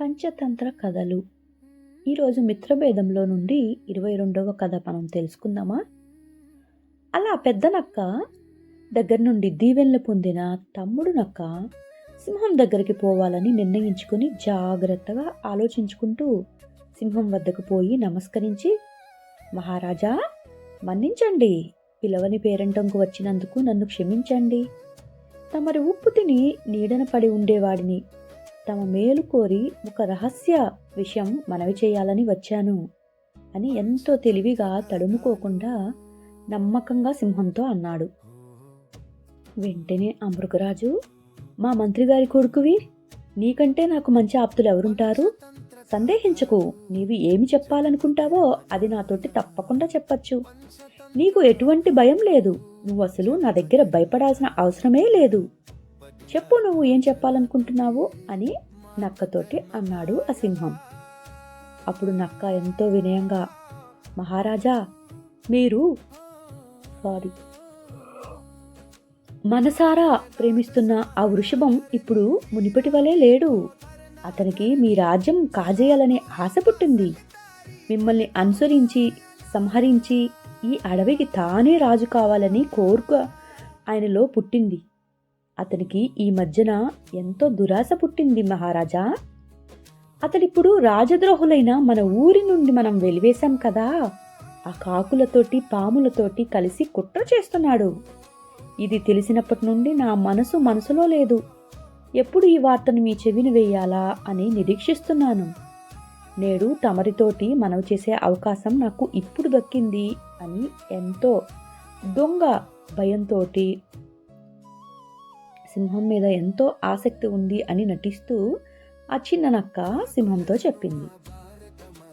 పంచతంత్ర కథలు. ఈరోజు మిత్రభేదంలో నుండి ఇరవై రెండవ కథ మనం తెలుసుకుందామా? అలా పెద్ద నక్క దగ్గర నుండి దీవెనలు పొందిన తమ్ముడు నక్క సింహం దగ్గరికి పోవాలని నిర్ణయించుకుని జాగ్రత్తగా ఆలోచించుకుంటూ సింహం వద్దకు పోయి నమస్కరించి మహారాజా మన్నించండి. పిలవని పేరంటంకు వచ్చినందుకు నన్ను క్షమించండి. తమరి ఉప్పు తిని నీడన పడి ఉండేవాడిని. తమ మేలు కోరి ఒక రహస్య విషయం మనవి చేయాలని వచ్చాను అని ఎంతో తెలివిగా తడుముకోకుండా నమ్మకంగా సింహంతో అన్నాడు. వెంటనే ఆ మృగరాజు మా మంత్రి గారి కొడుకువి నీకంటే నాకు మంచి ఆప్తులు ఎవరుంటారు? సందేహించకు నీవు ఏమి చెప్పాలనుకుంటావో అది నాతోటి తప్పకుండా చెప్పచ్చు. నీకు ఎటువంటి భయం లేదు నువ్వు అసలు నా దగ్గర భయపడాల్సిన అవసరమే లేదు. చెప్పు నువ్వు ఏం చెప్పాలనుకుంటున్నావు అని నక్కతోటి అన్నాడు ఆ సింహం. అప్పుడు నక్క ఎంతో వినయంగా మహారాజా మీరు సారీ మనసారా ప్రేమిస్తున్న ఆ వృషభం ఇప్పుడు మునిపటి వలె లేడు. అతనికి మీ రాజ్యం కాజేయాలనే ఆశ పుట్టింది. మిమ్మల్ని అనుసరించి సంహరించి ఈ అడవికి తానే రాజు కావాలని కోరిక ఆయనలో పుట్టింది. అతనికి ఈ మధ్యన ఎంతో దురాశ పుట్టింది మహారాజా. అతడిప్పుడు రాజద్రోహులైన మన ఊరి నుండి మనం వెలివేశాం కదా. ఆ కాకులతోటి పాములతోటి కలిసి కుట్ర చేస్తున్నాడు. ఇది తెలిసినప్పటి నుండి నా మనసు మనసులో లేదు. ఎప్పుడు ఈ వార్తను మీ చెవిని వేయాలా అని నిరీక్షిస్తున్నాను. నేడు తమరితోటి మనవి చేసే అవకాశం నాకు ఇప్పుడు దక్కింది అని ఎంతో దొంగ భయంతో సింహం మీద ఎంతో ఆసక్తి ఉంది అని నటిస్తూ ఆ చిన్ననక్క సింహంతో చెప్పింది.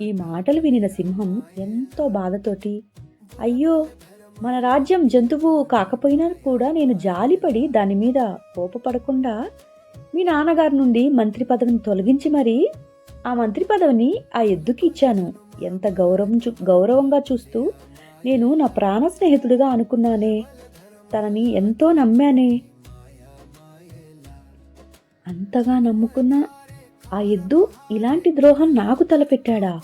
ఈ మాటలు వినిన సింహం ఎంతో బాధతోటి అయ్యో మన రాజ్యం జంతువు కాకపోయినా కూడా నేను జాలిపడి దాని మీద కోపపడకుండా మీ నాన్నగారి నుండి మంత్రి పదవిని తొలగించి మరి ఆ మంత్రి పదవిని ఆ ఎద్దుకి ఇచ్చాను. ఎంత గౌరవం చూ గౌరవంగా చూస్తూ నేను నా ప్రాణ స్నేహితుడిగా అనుకున్నానే తనని ఎంతో నమ్మానే అంతగా నమ్ముకున్న ఆ ఎద్దు ఇలాంటి ద్రోహం నాకు తలపెట్టాడా?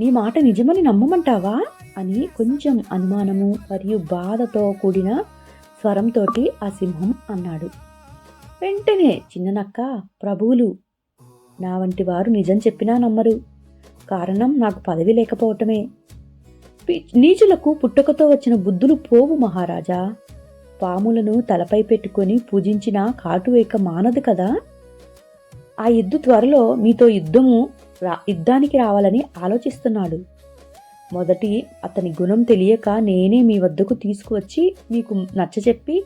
నీ మాట నిజమని నమ్మమంటావా? అని కొంచెం అనుమానము మరియు బాధతో కూడిన స్వరంతోటి ఆ సింహం అన్నాడు. వెంటనే చిన్ననక్క ప్రభువులు నా వంటి వారు నిజం చెప్పినా నమ్మరు. కారణం నాకు పదవి లేకపోవటమే. నీచులకు పుట్టుకతో వచ్చిన బుద్ధులు పోవు మహారాజా. పాములను తలపై పెట్టుకొని పూజించిన కాటు వేక మానదు కదా? ఆ ఎద్దు త్వరలో మీతో యుద్ధము రా యుద్ధానికి రావాలని ఆలోచిస్తున్నాడు. మొదటి అతని గుణం తెలియక నేనే మీ వద్దకు తీసుకువచ్చి మీకు నచ్చచెప్పి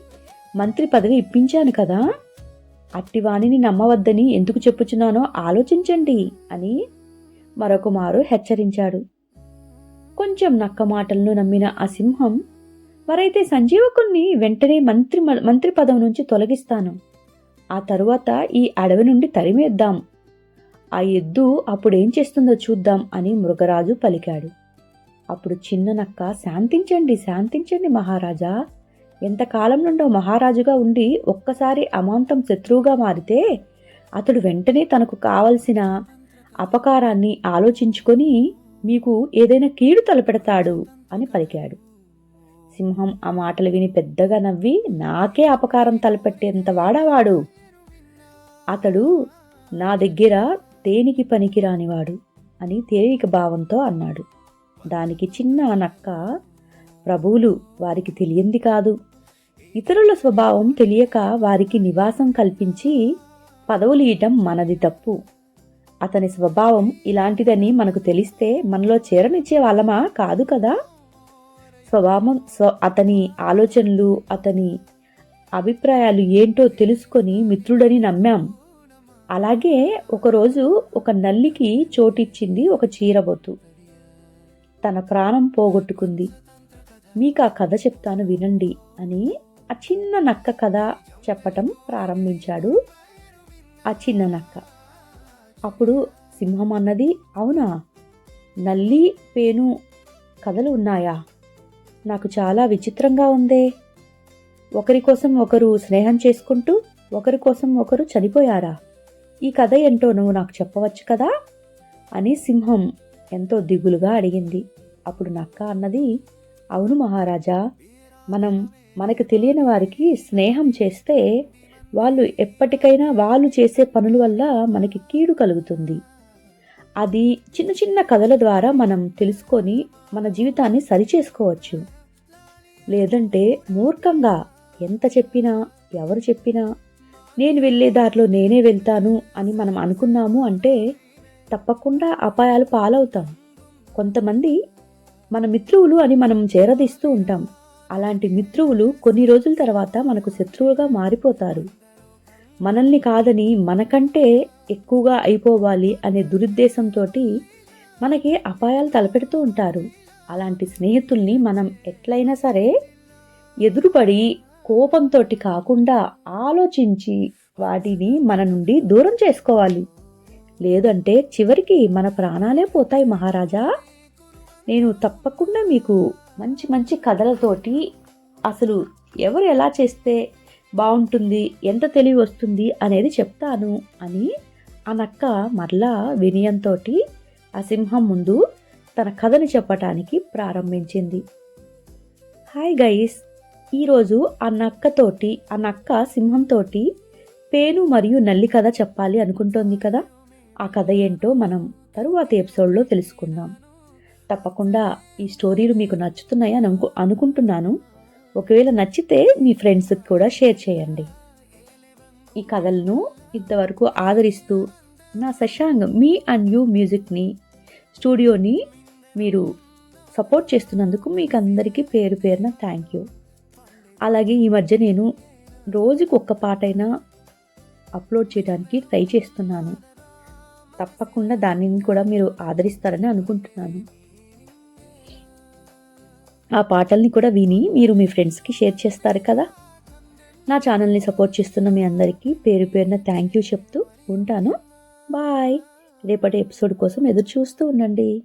మంత్రి పదవి ఇప్పించాను కదా? అట్టివాణిని నమ్మవద్దని ఎందుకు చెప్పుచున్నానో ఆలోచించండి అని మరొకమారు హెచ్చరించాడు. కొంచెం నక్క మాటలను నమ్మిన ఆ సింహం మరైతే సంజీవకుణ్ణి వెంటనే మంత్రి మంత్రి పదవి నుంచి తొలగిస్తాను. ఆ తరువాత ఈ అడవి నుండి తరిమేద్దాం. ఆ ఎద్దు అప్పుడేం చేస్తుందో చూద్దాం అని మృగరాజు పలికాడు. అప్పుడు చిన్న నక్క శాంతించండి శాంతించండి మహారాజా. ఎంతకాలం నుండో మహారాజుగా ఉండి ఒక్కసారి అమాంతం శత్రువుగా మారితే అతడు వెంటనే తనకు కావలసిన అపకారాన్ని ఆలోచించుకొని మీకు ఏదైనా కీడు తలపెడతాడు అని పలికాడు. సింహం ఆ మాటలు విని పెద్దగా నవ్వి నాకే అపకారం తలపెట్టేంత వాడావాడు? అతడు నా దగ్గర తేనికి పనికిరానివాడు అని తేలిక భావంతో అన్నాడు. దానికి చిన్న నక్క ప్రభువులు వారికి తెలియంది కాదు. ఇతరుల స్వభావం తెలియక వారికి నివాసం కల్పించి పదవులు ఇయటం మనది తప్పు. అతని స్వభావం ఇలాంటిదని మనకు తెలిస్తే మనలో చేరనిచ్చే వాళ్ళమా? కాదు కదా. స్వభావం అతని ఆలోచనలు అతని అభిప్రాయాలు ఏంటో తెలుసుకొని మిత్రుడని నమ్మాం. అలాగే ఒకరోజు ఒక నల్లికి చోటిచ్చింది ఒక చీరబొత్తు తన ప్రాణం పోగొట్టుకుంది. మీకు ఆ కథ చెప్తాను వినండి అని ఆ చిన్న నక్క కథ చెప్పటం ప్రారంభించాడు ఆ చిన్న నక్క. అప్పుడు సింహం అన్నది అవునా? నల్లి పేను కథలు ఉన్నాయా? నాకు చాలా విచిత్రంగా ఉందే. ఒకరి కోసం ఒకరు స్నేహం చేసుకుంటూ ఒకరి కోసం ఒకరు చనిపోయారా? ఈ కథ ఏంటో నువ్వు నాకు చెప్పవచ్చు కదా? అని సింహం ఎంతో దిగులుగా అడిగింది. అప్పుడు నక్క అన్నది అవును మహారాజా మనం మనకు తెలియని వారికి స్నేహం చేస్తే వాళ్ళు ఎప్పటికైనా వాళ్ళు చేసే పనుల వల్ల మనకి కీడు కలుగుతుంది. అది చిన్న చిన్న కథల ద్వారా మనం తెలుసుకొని మన జీవితాన్ని సరిచేసుకోవచ్చు. లేదంటే మూర్ఖంగా ఎంత చెప్పినా ఎవరు చెప్పినా నేను వెళ్ళే దారిలో నేనే వెళ్తాను అని మనం అనుకున్నాము అంటే తప్పకుండా అపాయాలు పాలవుతాం. కొంతమంది మన మిత్రువులు అని మనం చేరదీస్తూ ఉంటాం. అలాంటి మిత్రువులు కొన్ని రోజుల తర్వాత మనకు శత్రువుగా మారిపోతారు. మనల్ని కాదని మనకంటే ఎక్కువగా అయిపోవాలి అనే దురుద్దేశంతో మనకి అపాయాలు తలపెడుతూ ఉంటారు. అలాంటి స్నేహితుల్ని మనం ఎట్లయినా సరే ఎదురుపడి కోపంతో కాకుండా ఆలోచించి వాటిని మన నుండి దూరం చేసుకోవాలి. లేదంటే చివరికి మన ప్రాణాలే పోతాయి మహారాజా. నేను తప్పకుండా మీకు మంచి మంచి కథలతోటి అసలు ఎవరు ఎలా చేస్తే బాగుంటుంది ఎంత తెలివి వస్తుంది అనేది చెప్తాను అని ఆ నక్క మరలా వినయంతో ఆ సింహం ముందు తన కథని చెప్పటానికి ప్రారంభించింది. హాయ్ గైస్ ఈరోజు ఆ నక్కతోటి ఆ నక్క సింహంతోటి పేను మరియు నల్లి కథ చెప్పాలి అనుకుంటోంది కదా? ఆ కథ ఏంటో మనం తరువాత ఎపిసోడ్లో తెలుసుకుందాం. తప్పకుండా ఈ స్టోరీలు మీకు నచ్చుతున్నాయి అని అనుకు అనుకుంటున్నాను. ఒకవేళ నచ్చితే మీ ఫ్రెండ్స్కి కూడా షేర్ చేయండి. ఈ కథలను ఇంతవరకు ఆదరిస్తూ నా శశాంగ్ మీ అండ్ యూ మ్యూజిక్ని స్టూడియోని మీరు సపోర్ట్ చేస్తున్నందుకు మీకు అందరికీ పేరు పేరున థ్యాంక్ యూ. అలాగే ఈ మధ్య నేను రోజుకి ఒక్క పాటైనా అప్లోడ్ చేయడానికి ట్రై చేస్తున్నాను. తప్పకుండా దానిని కూడా మీరు ఆదరిస్తారని అనుకుంటున్నాను. ఆ పాటల్ని కూడా విని మీరు మీ ఫ్రెండ్స్కి షేర్ చేస్తారు కదా? నా ఛానల్ని సపోర్ట్ చేస్తున్న మీ అందరికీ పేరు పేరున థ్యాంక్ యూ చెప్తూ ఉంటాను. బాయ్. రేపటి ఎపిసోడ్ కోసం ఎదురు చూస్తూ ఉండండి.